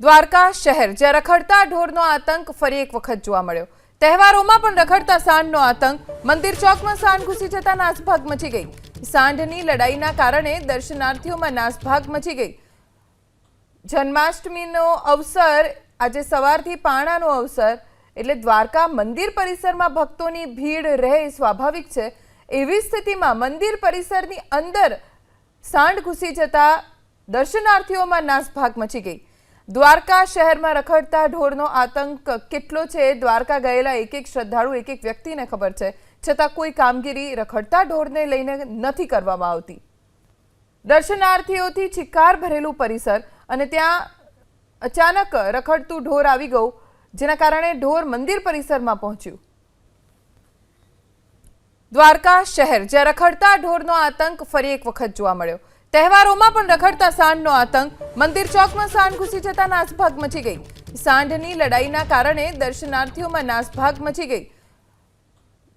દ્વારકા શહેર, જ્યાં રખડતા ઢોરનો આતંક ફરી એક વખત જોવા મળ્યો. તહેવારોમાં પણ રખડતા સાંઢનો આતંક, મંદિર ચોકમાં સાંઢ ઘૂસી જતા નાસભાગ મચી ગઈ. સાંઢની લડાઈના કારણે દર્શનાર્થીઓમાં નાસભાગ મચી ગઈ. જન્માષ્ટમીનો અવસર, આજે સવારથી પાણાનો અવસર, એટલે દ્વારકા મંદિર પરિસરમાં ભક્તોની ભીડ રહે સ્વાભાવિક છે. એવી સ્થિતિમાં મંદિર પરિસરની અંદર સાંઢ ઘૂસી જતા દર્શનાર્થીઓમાં નાસભાગ મચી ગઈ. દ્વારકા શહેરમાં રખડતા ઢોરનો આતંક કેટલો છે? દ્વારકા ગયેલા એક એક શ્રદ્ધાળુ એક એક વ્યક્તિને ખબર છે. છતાં કોઈ કામગીરી રખડતા ઢોરને લઈને નથી કરવામાં આવતી. દર્શનાર્થીઓથી ચિક્કાર ભરેલું પરિસર અને ત્યાં અચાનક રખડતું ઢોર આવી ગયું, જેના કારણે ઢોર મંદિર પરિસરમાં પહોંચ્યું. દ્વારકા શહેર, જ્યાં રખડતા ઢોરનો આતંક ફરી એક વખત જોવા મળ્યો. તહેવારોમાં પણ રખડતા સાંઢનો આતંક. મંદિર ચોકમાં સાંઢ ઘૂસી જતા નાસભાગ મચી ગઈ. સાંઢની લડાઈના કારણે દર્શનાર્થીઓમાં નાસભાગ મચી ગઈ.